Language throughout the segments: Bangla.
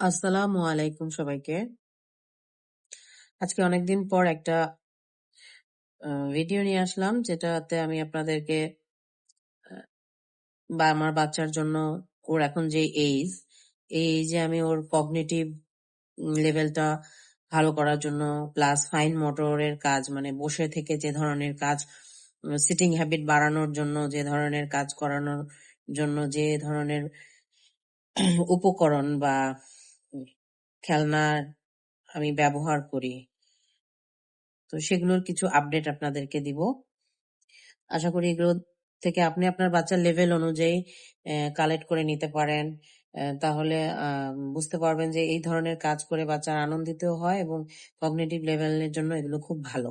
আসসালামু আলাইকুম সবাইকে। আজকে অনেকদিন পর একটা ভিডিও নিয়ে আসলাম যেটাতে আমি আপনাদেরকে বা আমার বাচ্চার জন্য ওর এখন যে এইজ, এই এইজে আমি ওর কগনিটিভ লেভেলটা ভালো করার জন্য প্লাস ফাইন মোটরের কাজ মানে বসে থেকে যে ধরনের কাজ সিটিং হ্যাবিট বাড়ানোর জন্য যে ধরনের কাজ করানোর জন্য যে ধরনের উপকরণ বা উম খেলনা আমি ব্যবহার করি তো সেগুলোর কিছু আপডেট আপনাদেরকে দিব। আশা করি এগুলো থেকে আপনি আপনার বাচ্চার লেভেল অনুযায়ী কালেক্ট করে নিতে পারেন। তাহলে বুঝতে পারবেন যে এই ধরনের কাজ করে বাচ্চার আনন্দিতও হয় এবং কগনিটিভ লেভেলের জন্য এগুলো খুব ভালো।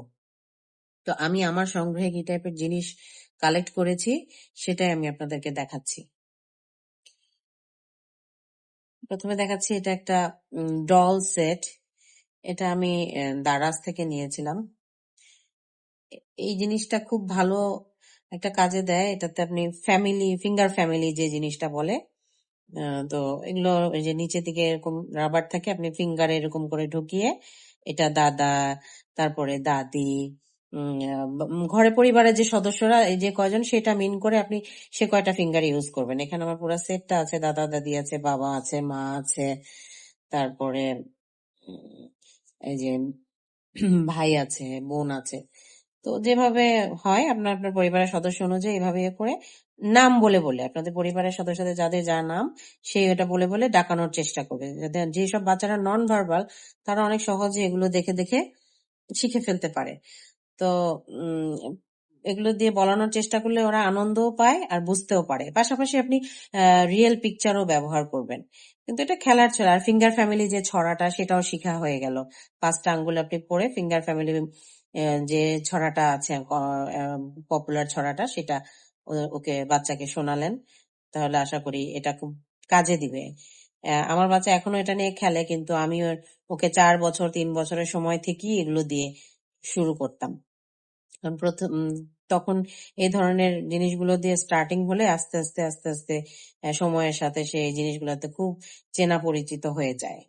তো আমি আমার সংগ্রহে কি টাইপের জিনিস কালেক্ট করেছি, সেটাই আমি আপনাদেরকে দেখাচ্ছি। প্রথমে দেখাচ্ছি এটা একটা ডল সেট। এটা আমি দারাজ থেকে নিয়েছিলাম। এই জিনিসটা খুব ভালো একটা কাজে দেয়। এটাতে আপনি ফ্যামিলি, ফিঙ্গার ফ্যামিলি যে জিনিসটা বলে, তো এগুলো এই যে নিচে দিকে এরকম রাবার থাকে আপনি ফিঙ্গারে এরকম করে ঢুকিয়ে এটা দাদা, তারপরে দাদি, ঘরে পরিবারের যে সদস্যরা এই যে কয়জন সেটা মিন করে আপনি সে কয়টা ফিঙ্গার ইউজ করবেন। এখানে আমার পুরা সেটটা আছে। দাদা-দাদি আছে, বাবা আছে, মা আছে, তারপরে এই যে ভাই আছে, বোন আছে। তো যেভাবে হয় আপনার, আপনার পরিবারের সদস্য অনুযায়ী এভাবে ইয়ে করে নাম বলে, বলে আপনাদের পরিবারের সদস্যদের যাদের যা নাম সেই এটা বলে, বলে ডাকানোর চেষ্টা করবে। যাতে যেসব বাচ্চারা নন ভার্বাল তারা অনেক সহজে এগুলো দেখে, দেখে শিখে ফেলতে পারে। তো এগুলো দিয়ে বলানোর চেষ্টা করলে ওরা আনন্দও পায় আর বুঝতেও পারে। পাশাপাশি আপনি রিয়েল পিকচারও ব্যবহার করবেন। কিন্তু এটা খেলার ছড়া। আর ফিঙ্গার ফ্যামিলি যে ছড়াটা, সেটাও শিখা হয়ে গেল। পাঁচটা আঙ্গুল আপনি পড়ে ফিঙ্গার ফ্যামিলি যে ছড়াটা আছে পপুলার ছড়াটা, সেটা ওকে, বাচ্চাকে শোনালেন। তাহলে আশা করি এটা খুব কাজে দিবে। আমার বাচ্চা এখনও এটা নিয়ে খেলে, কিন্তু আমি ওকে চার বছর, তিন বছরের সময় থেকেই এগুলো দিয়ে শুরু করতাম। প্রথম তখন এই ধরনের জিনিসগুলো দিয়ে স্টার্টিং হলে আস্তে, আস্তে, আস্তে, আস্তে সময়ের সাথে সে জিনিসগুলোতে খুব চেনা পরিচিত হয়ে যায়।